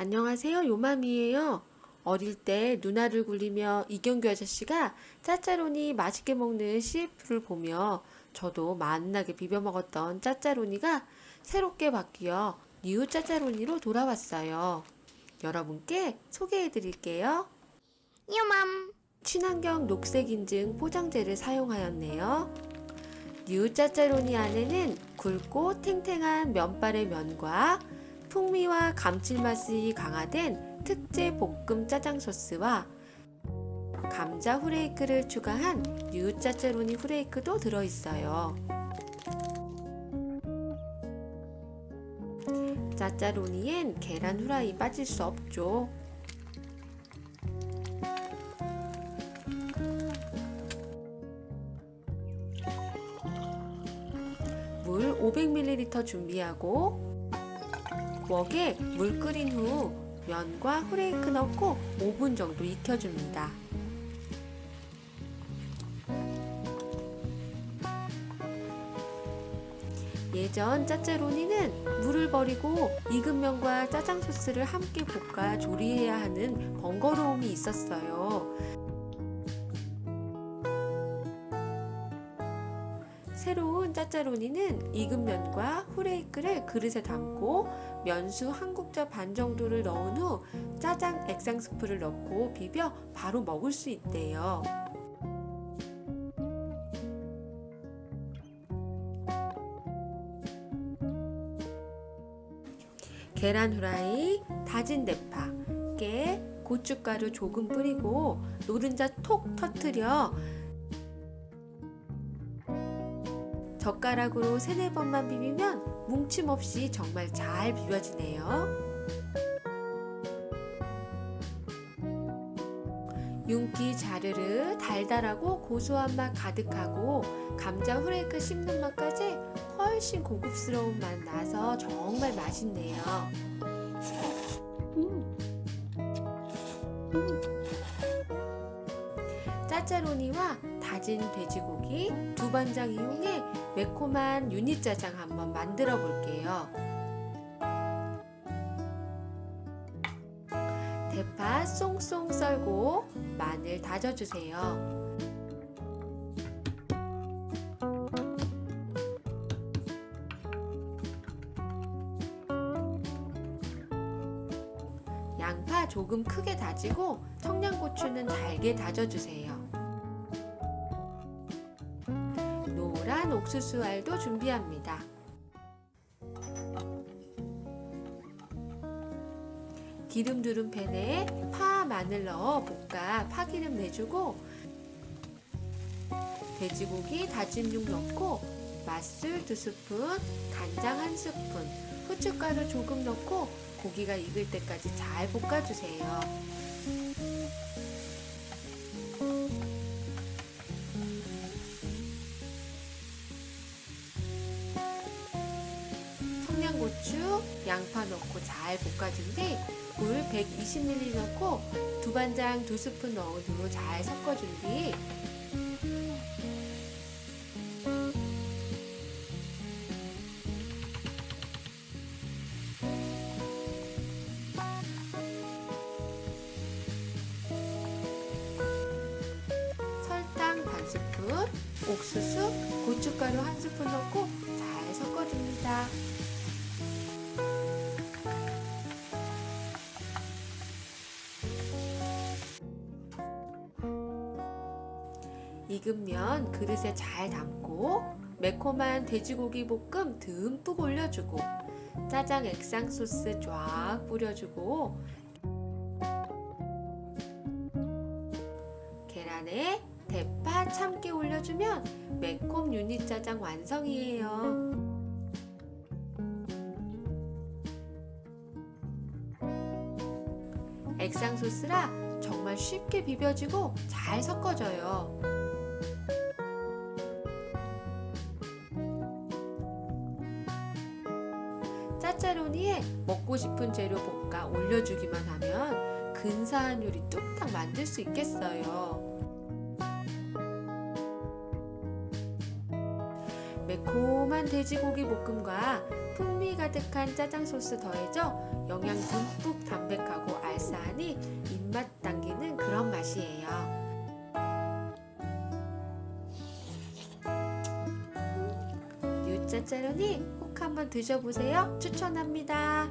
안녕하세요. 요맘이에요. 어릴 때 누나를 굴리며 이경규 아저씨가 짜짜로니 맛있게 먹는 CF를 보며 저도 맛나게 비벼 먹었던 짜짜로니가 새롭게 바뀌어 뉴 짜짜로니로 돌아왔어요. 여러분께 소개해 드릴게요. 요맘 친환경 녹색 인증 포장재를 사용하였네요. 뉴 짜짜로니 안에는 굵고 탱탱한 면발의 면과 풍미와 감칠맛이 강화된 특제 볶음 짜장 소스와 감자 후레이크를 추가한 뉴 짜짜로니 후레이크도 들어있어요. 짜짜로니엔 계란 후라이 빠질 수 없죠. 물 500ml 준비하고 웍에 물 끓인 후 면과 후레이크 넣고 5분 정도 익혀줍니다. 예전 짜짜로니는 물을 버리고 익은 면과 짜장 소스를 함께 볶아 조리해야 하는 번거로움이 있었어요. 새로운 짜짜로니는 익은 면과 후레이크를 그릇에 담고 면수 한 국자 반 정도를 넣은 후 짜장 액상 스프를 넣고 비벼 바로 먹을 수 있대요. 계란 후라이, 다진 대파, 깨, 고춧가루 조금 뿌리고 노른자 톡 터트려 젓가락으로 세네 번만 비비면 뭉침 없이 정말 잘 비벼지네요. 윤기 자르르 달달하고 고소한 맛 가득하고 감자 후레이크 씹는 맛까지 훨씬 고급스러운 맛 나서 정말 맛있네요. 짜짜로니와 다진 돼지고기, 두반장 이용해 매콤한 유니짜장 한번 만들어 볼게요. 대파 쏭쏭 썰고 마늘 다져주세요. 양파 조금 크게 다지고 청양고추는 잘게 다져주세요. 노란 옥수수 알도 준비합니다. 기름 두른 팬에 파, 마늘 넣어 볶아 파기름 내주고 돼지고기 다진 육 넣고 맛술 두 스푼, 간장 한 스푼, 후춧가루 조금 넣고 고기가 익을 때까지 잘 볶아주세요. 고추, 양파 넣고 잘 볶아준 뒤 물 120ml 넣고 두반장 두 스푼 넣은 후잘 섞어준 뒤 설탕 반 스푼, 옥수수, 고춧가루 한 스푼 넣고 잘 섞어줍니다. 익은 면 그릇에 잘 담고 매콤한 돼지고기 볶음 듬뿍 올려주고 짜장 액상 소스 쫙 뿌려주고 계란에 대파 참깨 올려주면 매콤 유니 짜장 완성이에요. 액상 소스라 정말 쉽게 비벼지고 잘 섞어져요. 짜짜로니에 먹고 싶은 재료 볶아 올려주기만 하면 근사한 요리 뚝딱 만들 수 있겠어요. 매콤한 돼지고기 볶음과 풍미 가득한 짜장 소스 더해져 영양 듬뿍 담백하고 알싸하니 입맛 당기는 그런 맛이에요. 짜짜로니 꼭 한번 드셔보세요. 추천합니다.